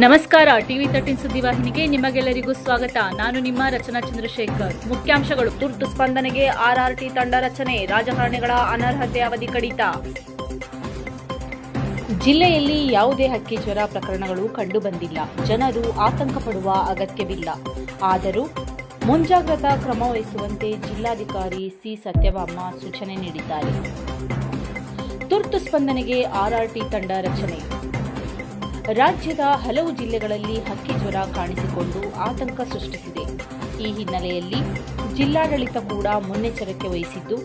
ನಮಸ್ಕಾರ, TV thirteen ಸುದ್ದಿವಾಹಿನಿಗೆ ನಿಮಗೆಲ್ಲರಿಗೂ ಸ್ವಾಗತ. ನಾನು ನಿಮ್ಮ ರಚನಾ ಚಂದ್ರಶೇಖರ್. ಮುಖ್ಯಾಂಶಗಳು, ತುರ್ತು ಸ್ಪಂದನೆಗೆ ಆರ್ಆರ್ಟಿ ತಂಡ ರಚನೆ, ರಾಜಕಾರಣಿಗಳ ಅನರ್ಹತೆ ಅವಧಿ ಕಡಿತ. ಜಿಲ್ಲೆಯಲ್ಲಿ ಯಾವುದೇ ಹಕ್ಕಿ ಜ್ವರ ಪ್ರಕರಣಗಳು ಕಂಡುಬಂದಿಲ್ಲ. ಜನರು ಆತಂಕ ಪಡುವ ಅಗತ್ಯವಿಲ್ಲ. ಆದರೂ ಮುಂಜಾಗ್ರತಾ ಕ್ರಮ ವಹಿಸುವಂತೆ ಜಿಲ್ಲಾಧಿಕಾರಿ ಸಿ. ಸತ್ಯಭಾಮ ಸೂಚನೆ ನೀಡಿದ್ದಾರೆ. ತುರ್ತು ಸ್ಪಂದನೆಗೆ ಆರ್ಆರ್ಟಿ ತಂಡ ರಚನೆ. ರಾಜ್ಯದ ಹಲವು ಜಿಲ್ಲೆಗಳಲ್ಲಿ ಹಕ್ಕಿ ಜ್ವರ ಕಾಣಿಸಿಕೊಂಡು ಆತಂಕ ಸೃಷ್ಟಿಸಿದೆ. ಈ ಹಿನ್ನೆಲೆಯಲ್ಲಿ ಜಿಲ್ಲಾಡಳಿತ ಕೂಡ ಮುನ್ನೆಚ್ಚರಿಕೆ ವಹಿಸಿದ್ದು,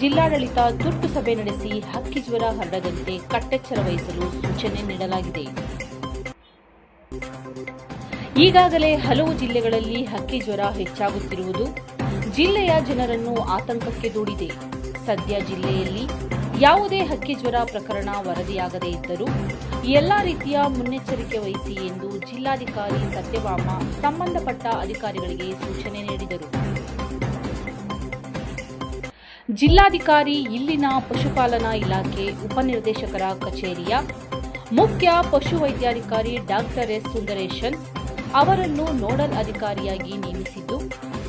ಜಿಲ್ಲಾಡಳಿತ ತುರ್ತು ಸಭೆ ನಡೆಸಿ ಹಕ್ಕಿ ಜ್ವರ ಹರಡದಂತೆ ಕಟ್ಟೆಚ್ಚರ ವಹಿಸಲು ಸೂಚನೆ ನೀಡಲಾಗಿದೆ. ಈಗಾಗಲೇ ಹಲವು ಜಿಲ್ಲೆಗಳಲ್ಲಿ ಹಕ್ಕಿ ಜ್ವರ ಹೆಚ್ಚಾಗುತ್ತಿರುವುದು ಜಿಲ್ಲೆಯ ಜನರನ್ನು ಆತಂಕಕ್ಕೆ ದೂಡಿದೆ. ಸದ್ಯ ಜಿಲ್ಲೆಯಲ್ಲಿ ಯಾವುದೇ ಹಕ್ಕಿ ಜ್ವರ ಪ್ರಕರಣ ವರದಿಯಾಗದೇ ಇದ್ದರೂ ಎಲ್ಲಾ ರೀತಿಯ ಮುನ್ನೆಚ್ಚರಿಕೆ ವಹಿಸಿ ಎಂದು ಜಿಲ್ಲಾಧಿಕಾರಿ ಸತ್ಯಭಾಮ ಸಂಬಂಧಪಟ್ಟ ಅಧಿಕಾರಿಗಳಿಗೆ ಸೂಚನೆ ನೀಡಿದರು. ಜಿಲ್ಲಾಧಿಕಾರಿ ಇಲ್ಲಿನ ಪಶುಪಾಲನಾ ಇಲಾಖೆ ಉಪನಿರ್ದೇಶಕರ ಕಚೇರಿಯ ಮುಖ್ಯ ಪಶುವೈದ್ಯಾಧಿಕಾರಿ ಡಾಕ್ಟರ್ ಎಸ್ ಸುಂದರೇಶನ್ ಅವರನ್ನು ನೋಡಲ್ ಅಧಿಕಾರಿಯಾಗಿ ನೇಮಿಸಿದ್ದು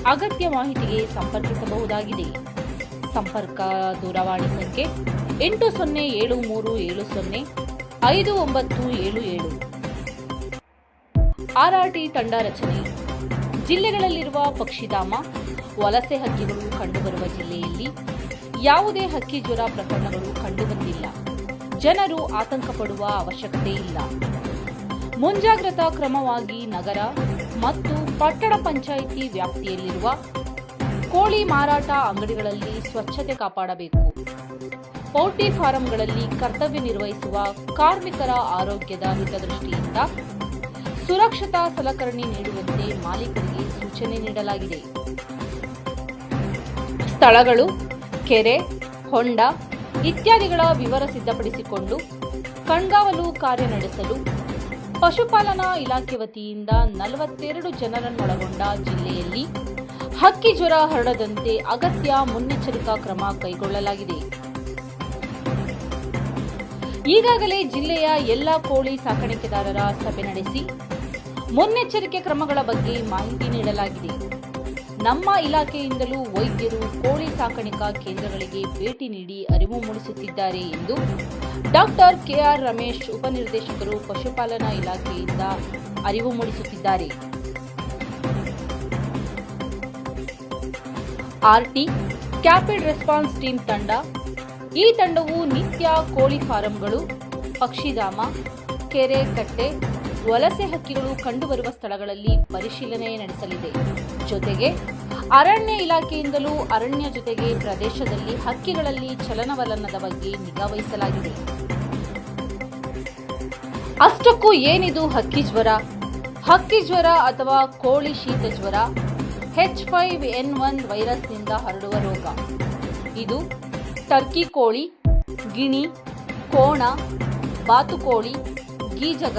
ಅಗತ್ಯ ಮಾಹಿತಿಗೆ ಸಂಪರ್ಕಿಸಬಹುದಾಗಿದೆ. ಸಂಪರ್ಕ ದೂರವಾಣಿ ಸಂಖ್ಯೆ ಎಂಟು ಸೊನ್ನೆ ಏಳು ಮೂರು ಏಳು ಸೊನ್ನೆ ಐದು ಒಂಬತ್ತು ಏಳು ಏಳು. ಆರ್ಆರ್ಟಿ ತಂಡ ರಚನೆ. ಜಿಲ್ಲೆಗಳಲ್ಲಿರುವ ಪಕ್ಷಿಧಾಮ, ವಲಸೆ ಹಕ್ಕಿಗಳು ಕಂಡುಬರುವ ಜಿಲ್ಲೆಯಲ್ಲಿ ಯಾವುದೇ ಹಕ್ಕಿ ಜ್ವರ ಪ್ರಕರಣಗಳು ಕಂಡುಬಂದಿಲ್ಲ. ಜನರು ಆತಂಕ ಪಡುವ ಅವಶ್ಯಕತೆ ಇಲ್ಲ. ಮುಂಜಾಗ್ರತಾ ಕ್ರಮವಾಗಿ ನಗರ ಮತ್ತು ಪಟ್ಟಣ ಪಂಚಾಯಿತಿ ವ್ಯಾಪ್ತಿಯಲ್ಲಿರುವ ಕೋಳಿ ಮಾರಾಟ ಅಂಗಡಿಗಳಲ್ಲಿ ಸ್ವಚ್ಛತೆ ಕಾಪಾಡಬೇಕು. ಪೌಲ್ಟ್ರಿ ಫಾರಂಗಳಲ್ಲಿ ಕರ್ತವ್ಯ ನಿರ್ವಹಿಸುವ ಕಾರ್ಮಿಕರ ಆರೋಗ್ಯದ ಹಿತದೃಷ್ಟಿಯಿಂದ ಸುರಕ್ಷತಾ ಸಲಕರಣೆ ನೀಡುವಂತೆ ಮಾಲೀಕರಿಗೆ ಸೂಚನೆ ನೀಡಲಾಗಿದೆ. ಸ್ಥಳಗಳು, ಕೆರೆ, ಹೊಂಡ ಇತ್ಯಾದಿಗಳ ವಿವರ ಸಿದ್ಧಪಡಿಸಿಕೊಂಡು ಕಣ್ಗಾವಲು ಕಾರ್ಯ ನಡೆಸಲು ಪಶುಪಾಲನಾ ಇಲಾಖೆ ವತಿಯಿಂದ ನಲವತ್ತೆರಡು ಜನರನ್ನೊಳಗೊಂಡ ಜಿಲ್ಲೆಯಲ್ಲಿ ಹಕ್ಕಿ ಜ್ವರ ಹರಡದಂತೆ ಅಗತ್ಯ ಮುನ್ನೆಚ್ಚರಿಕಾ ಕ್ರಮ ಕೈಗೊಳ್ಳಲಾಗಿದೆ. ಈಗಾಗಲೇ ಜಿಲ್ಲೆಯ ಎಲ್ಲ ಕೋಳಿ ಸಾಕಾಣಿಕೆದಾರರ ಸಭೆ ನಡೆಸಿ ಮುನ್ನೆಚ್ಚರಿಕೆ ಕ್ರಮಗಳ ಬಗ್ಗೆ ಮಾಹಿತಿ ನೀಡಲಾಗಿದೆ. ನಮ್ಮ ಇಲಾಖೆಯಿಂದಲೂ ವೈದ್ಯರು ಕೋಳಿ ಸಾಕಾಣಿಕಾ ಕೇಂದ್ರಗಳಿಗೆ ಭೇಟಿ ನೀಡಿ ಅರಿವು ಮೂಡಿಸುತ್ತಿದ್ದಾರೆ ಎಂದು ಡಾಕ್ಟರ್ ಕೆಆರ್ ರಮೇಶ್ ಉಪನಿರ್ದೇಶಕರು ಪಶುಪಾಲನಾ ಇಲಾಖೆಯಿಂದ ಅರಿವು ಮೂಡಿಸುತ್ತಿದ್ದಾರೆ. ಆರ್ಟಿ ಕ್ಯಾಪಿಡ್ ರೆಸ್ಪಾನ್ಸ್ ಟೀಮ್ ತಂಡ ಈ ತಂಡವು ನಿತ್ಯ ಕೋಳಿ ಫಾರಂಗಳು ಪಕ್ಷಿಧಾಮ ಕೆರೆ ಕಟ್ಟೆ, ವಲಸೆ ಹಕ್ಕಿಗಳು ಕಂಡುಬರುವ ಸ್ಥಳಗಳಲ್ಲಿ ಪರಿಶೀಲನೆ ನಡೆಸಲಿದೆ. ಜೊತೆಗೆ ಅರಣ್ಯ ಇಲಾಖೆಯಿಂದಲೂ ಅರಣ್ಯ ಜೊತೆಗೆ ಪ್ರದೇಶದಲ್ಲಿ ಹಕ್ಕಿಗಳಲ್ಲಿ ಚಲನವಲನದ ಬಗ್ಗೆ ನಿಗಾ ವಹಿಸಲಾಗಿದೆ. ಅಷ್ಟಕ್ಕೂ ಏನಿದು ಹಕ್ಕಿ ಜ್ವರ? ಹಕ್ಕಿ ಜ್ವರ ಅಥವಾ ಕೋಳಿ ಶೀತ ಜ್ವರ? ಎಚ್ ಫೈವ್ ಎನ್ ಒನ್ ವೈರಸ್ನಿಂದ ಹರಡುವ ರೋಗ. ಇದು ಟರ್ಕಿ ಕೋಳಿ, ಗಿಣಿ, ಕೋಣ, ಬಾತುಕೋಳಿ, ಗೀಜಗ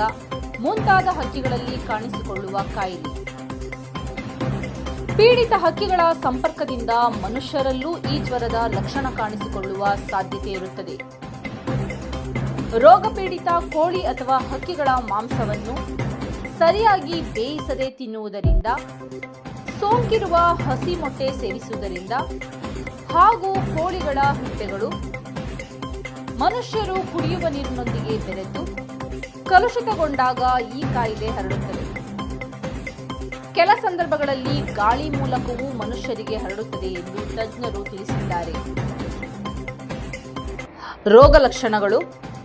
ಮುಂತಾದ ಹಕ್ಕಿಗಳಲ್ಲಿ ಕಾಣಿಸಿಕೊಳ್ಳುವ ಕಾಯಿಲೆ. ಪೀಡಿತ ಹಕ್ಕಿಗಳ ಸಂಪರ್ಕದಿಂದ ಮನುಷ್ಯರಲ್ಲೂ ಈ ಜ್ವರದ ಲಕ್ಷಣ ಕಾಣಿಸಿಕೊಳ್ಳುವ ಸಾಧ್ಯತೆ ಇರುತ್ತದೆ. ರೋಗ ಪೀಡಿತ ಕೋಳಿ ಅಥವಾ ಹಕ್ಕಿಗಳ ಮಾಂಸವನ್ನು ಸರಿಯಾಗಿ ಬೇಯಿಸದೆ ತಿನ್ನುವುದರಿಂದ ಸೋಂಕಿರುವ ಹಸಿ ಮೊಟ್ಟೆ ಸೇವಿಸುವುದರಿಂದ ಹಾಗೂ ಕೋಳಿಗಳ ಹಿಟ್ಟೆಗಳು. ಮನುಷ್ಯರು ಕುಡಿಯುವ ನೀರಿನೊಂದಿಗೆ ಬೆರೆತು ಕಲುಷಿತಗೊಂಡಾಗ ಈ ಕಾಯಿಲೆ ಹರಡುತ್ತದೆ. ಕೆಲ ಸಂದರ್ಭಗಳಲ್ಲಿ ಗಾಳಿ ಮೂಲಕವೂ ಮನುಷ್ಯರಿಗೆ ಹರಡುತ್ತದೆ ಎಂದು ತಜ್ಞರು ತಿಳಿಸಿದ್ದಾರೆ. ರೋಗ ಲಕ್ಷಣಗಳು.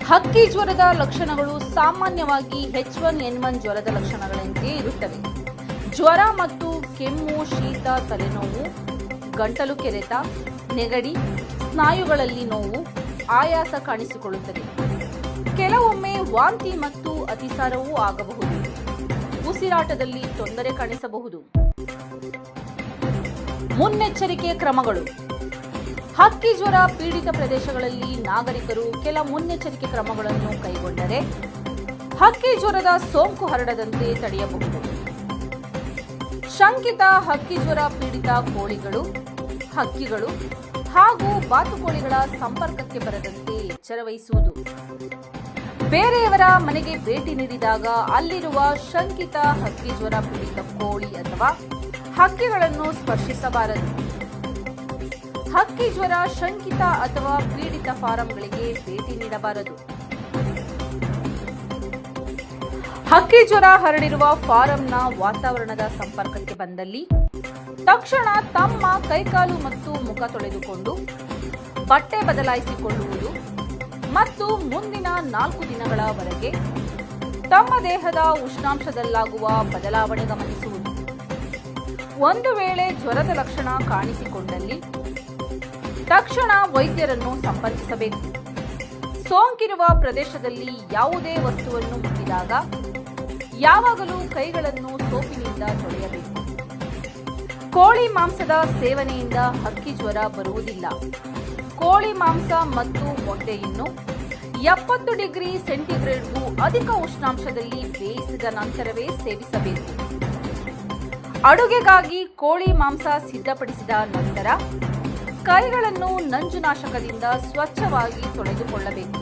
ಹಕ್ಕಿ ಜ್ವರದ ಲಕ್ಷಣಗಳು ಸಾಮಾನ್ಯವಾಗಿ ಎಚ್ ಒನ್ ಎನ್ ಒನ್ ಜ್ವರದ ಲಕ್ಷಣಗಳಂತೆಯೇ ಇರುತ್ತವೆ. ಜ್ವರ ಮತ್ತು ಕೆಮ್ಮು, ಶೀತ, ತಲೆನೋವು ಗಂಟಲು ಕೆರೆತ, ನೆಗಡಿ, ಸ್ನಾಯುಗಳಲ್ಲಿ ನೋವು, ಆಯಾಸ ಕಾಣಿಸಿಕೊಳ್ಳುತ್ತದೆ. ಕೆಲವೊಮ್ಮೆ ವಾಂತಿ ಮತ್ತು ಅತಿಸಾರವೂ ಆಗಬಹುದು. ಉಸಿರಾಟದಲ್ಲಿ ತೊಂದರೆ ಕಾಣಿಸಬಹುದು. ಮುನ್ನೆಚ್ಚರಿಕೆ ಕ್ರಮಗಳು. ಹಕ್ಕಿ ಜ್ವರ ಪೀಡಿತ ಪ್ರದೇಶಗಳಲ್ಲಿ ನಾಗರಿಕರು ಕೆಲ ಮುನ್ನೆಚ್ಚರಿಕೆ ಕ್ರಮಗಳನ್ನು ಕೈಗೊಂಡರೆ ಹಕ್ಕಿ ಜ್ವರದ ಸೋಂಕು ಹರಡದಂತೆ ತಡೆಯಬಹುದು. ಶಂಕಿತ ಹಕ್ಕಿ ಜ್ವರ ಪೀಡಿತ ಕೋಳಿಗಳು, ಹಕ್ಕಿಗಳು ಹಾಗೂ ಬಾತುಕೋಳಿಗಳ ಸಂಪರ್ಕಕ್ಕೆ ಬರದಂತೆ ಎಚ್ಚರ ವಹಿಸುವುದು ಬೇರೆಯವರ ಮನೆಗೆ ಭೇಟಿ ನೀಡಿದಾಗ ಅಲ್ಲಿರುವ ಶಂಕಿತ ಹಕ್ಕಿ ಜ್ವರ ಪೀಡಿತ ಕೋಳಿ ಅಥವಾ ಹಕ್ಕಿಗಳನ್ನು ಸ್ಪರ್ಶಿಸಬಾರದು. ಹಕ್ಕಿ ಜ್ವರ ಶಂಕಿತ ಅಥವಾ ಪೀಡಿತ ಫಾರಂಗಳಿಗೆ ಭೇಟಿ ನೀಡಬಾರದು. ಹಕ್ಕಿ ಜ್ವರ ಹರಡಿರುವ ಫಾರಂನ ವಾತಾವರಣದ ಸಂಪರ್ಕಕ್ಕೆ ಬಂದಲ್ಲಿ ತಕ್ಷಣ ತಮ್ಮ ಕೈಕಾಲು ಮತ್ತು ಮುಖ ತೊಳೆದುಕೊಂಡು ಬಟ್ಟೆ ಬದಲಾಯಿಸಿಕೊಳ್ಳುವುದು ಮತ್ತು ಮುಂದಿನ ನಾಲ್ಕು ದಿನಗಳವರೆಗೆ ತಮ್ಮ ದೇಹದ ಉಷ್ಣಾಂಶದಲ್ಲಾಗುವ ಬದಲಾವಣೆ ಗಮನಿಸುವುದು. ಒಂದು ವೇಳೆ ಜ್ವರದ ಲಕ್ಷಣ ಕಾಣಿಸಿಕೊಂಡಲ್ಲಿ ತಕ್ಷಣ ವೈದ್ಯರನ್ನು ಸಂಪರ್ಕಿಸಬೇಕು. ಸೋಂಕಿರುವ ಪ್ರದೇಶದಲ್ಲಿ ಯಾವುದೇ ವಸ್ತುವನ್ನು ಮುಟ್ಟಿದಾಗ ಯಾವಾಗಲೂ ಕೈಗಳನ್ನು ಸೋಪಿನಿಂದ ತೊಳೆಯಬೇಕು. ಕೋಳಿ ಮಾಂಸದ ಸೇವನೆಯಿಂದ ಹಕ್ಕಿ ಜ್ವರ ಬರುವುದಿಲ್ಲ. ಕೋಳಿ ಮಾಂಸ ಮತ್ತು ಮೊಟ್ಟೆಯನ್ನು ಎಪ್ಪತ್ತು ಡಿಗ್ರಿ ಸೆಂಟಿಗ್ರೇಡ್ಗೂ ಅಧಿಕ ಉಷ್ಣಾಂಶದಲ್ಲಿ ಬೇಯಿಸಿದ ನಂತರವೇ ಸೇವಿಸಬೇಕು. ಅಡುಗೆಗಾಗಿ ಕೋಳಿ ಮಾಂಸ ಸಿದ್ಧಪಡಿಸಿದ ನಂತರ ಕೈಗಳನ್ನು ನಂಜುನಾಶಕದಿಂದ ಸ್ವಚ್ಛವಾಗಿ ತೊಳೆದುಕೊಳ್ಳಬೇಕು.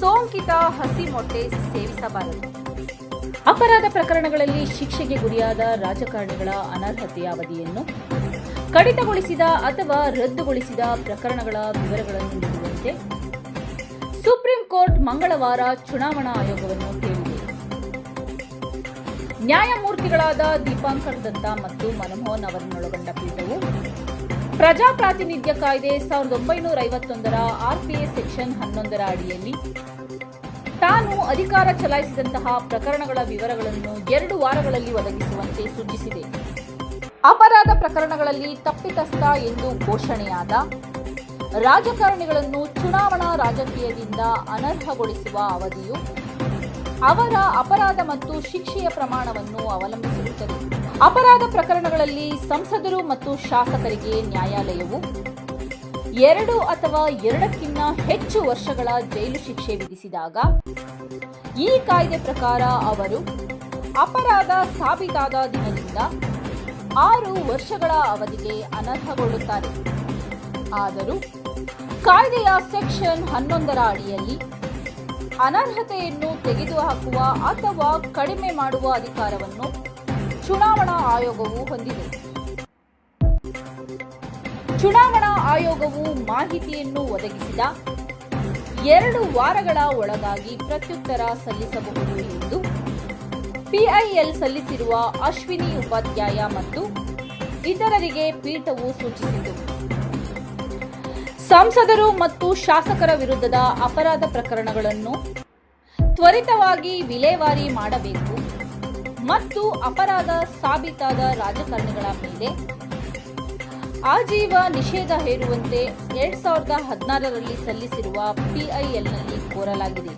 ಸೋಂಕಿತ ಹಸಿ ಮೊಟ್ಟೆ ಸೇವಿಸಬಾರದು. ಅಪರಾಧ ಪ್ರಕರಣಗಳಲ್ಲಿ ಶಿಕ್ಷೆಗೆ ಗುರಿಯಾದ ರಾಜಕಾರಣಿಗಳ ಅನರ್ಹತೆಯ ಅವಧಿಯನ್ನು ಕಡಿತಗೊಳಿಸಿದ ಅಥವಾ ರದ್ದುಗೊಳಿಸಿದ ಪ್ರಕರಣಗಳ ವಿವರಗಳನ್ನು ನೀಡುವಂತೆ ಸುಪ್ರೀಂ ಕೋರ್ಟ್ ಮಂಗಳವಾರ ಚುನಾವಣಾ ಆಯೋಗವನ್ನು ಕೇಳಿದೆ. ನ್ಯಾಯಮೂರ್ತಿಗಳಾದ ದೀಪಾಂಕರ್ ದತ್ತ ಮತ್ತು ಮನಮೋಹನ್ ಅವರನ್ನೊಳಗೊಂಡ ಪೀಠವು ಪ್ರಜಾಪ್ರಾತಿನಿಧ್ಯ ಕಾಯ್ದೆ ಸಾವಿರದ ಒಂಬೈನೂರ ಐವತ್ತೊಂದರ ಆರ್ಪಿಎ ಸೆಕ್ಷನ್ ಹನ್ನೊಂದರ ಅಡಿಯಲ್ಲಿ ತಾನು ಅಧಿಕಾರ ಚಲಾಯಿಸಿದಂತಹ ಪ್ರಕರಣಗಳ ವಿವರಗಳನ್ನು ಎರಡು ವಾರಗಳಲ್ಲಿ ಒದಗಿಸುವಂತೆ ಸೂಚಿಸಿದೆ. ಅಪರಾಧ ಪ್ರಕರಣಗಳಲ್ಲಿ ತಪ್ಪಿತಸ್ಥ ಎಂದು ಘೋಷಣೆಯಾದ ರಾಜಕಾರಣಿಗಳನ್ನು ಚುನಾವಣಾ ರಾಜಕೀಯದಿಂದ ಅನರ್ಹಗೊಳಿಸುವ ಅವಧಿಯು ಅವರ ಅಪರಾಧ ಮತ್ತು ಶಿಕ್ಷೆಯ ಪ್ರಮಾಣವನ್ನು ಅವಲಂಬಿಸಿರುತ್ತದೆ. ಅಪರಾಧ ಪ್ರಕರಣಗಳಲ್ಲಿ ಸಂಸದರು ಮತ್ತು ಶಾಸಕರಿಗೆ ನ್ಯಾಯಾಲಯವು ಎರಡು ಅಥವಾ ಎರಡಕ್ಕಿಂತ ಹೆಚ್ಚು ವರ್ಷಗಳ ಜೈಲು ಶಿಕ್ಷೆ ವಿಧಿಸಿದಾಗ, ಈ ಕಾಯ್ದೆ ಪ್ರಕಾರ ಅವರು ಅಪರಾಧ ಸಾಬೀತಾದ ದಿನದಿಂದ ಆರು ವರ್ಷಗಳ ಅವಧಿಗೆ ಅನರ್ಹಗೊಳ್ಳುತ್ತಾರೆ. ಆದರೂ ಕಾಯ್ದೆಯ ಸೆಕ್ಷನ್ ಹನ್ನೊಂದರ ಅಡಿಯಲ್ಲಿ ಅನರ್ಹತೆಯನ್ನು ತೆಗೆದುಹಾಕುವ ಅಥವಾ ಕಡಿಮೆ ಮಾಡುವ ಅಧಿಕಾರವನ್ನು ಚುನಾವಣಾ ಆಯೋಗವು ಹೊಂದಿದೆ. ಚುನಾವಣಾ ಆಯೋಗವು ಮಾಹಿತಿಯನ್ನು ಒದಗಿಸಿದ ಎರಡು ವಾರಗಳ ಒಳಗಾಗಿ ಪ್ರತ್ಯುತ್ತರ ಸಲ್ಲಿಸಬಹುದು ಎಂದು ಪಿಐಎಲ್ ಸಲ್ಲಿಸಿರುವ ಅಶ್ವಿನಿ ಉಪಾಧ್ಯಾಯ ಮತ್ತು ಇತರರಿಗೆ ಪೀಠವು ಸೂಚಿಸಿತು. ಸಂಸದರು ಮತ್ತು ಶಾಸಕರ ವಿರುದ್ಧದ ಅಪರಾಧ ಪ್ರಕರಣಗಳನ್ನು ತ್ವರಿತವಾಗಿ ವಿಲೇವಾರಿ ಮಾಡಬೇಕು ಮತ್ತು ಅಪರಾಧ ಸಾಬೀತಾದ ರಾಜಕಾರಣಿಗಳ ಮೇಲೆ ಆಜೀವ ನಿಷೇಧ ಹೇರುವಂತೆ ಎರಡ್ ಸಾವಿರದ ಹದಿನಾರರಲ್ಲಿ ಸಲ್ಲಿಸಿರುವ ಪಿಐಎಲ್ನಲ್ಲಿ ಕೋರಲಾಗಿದೆ.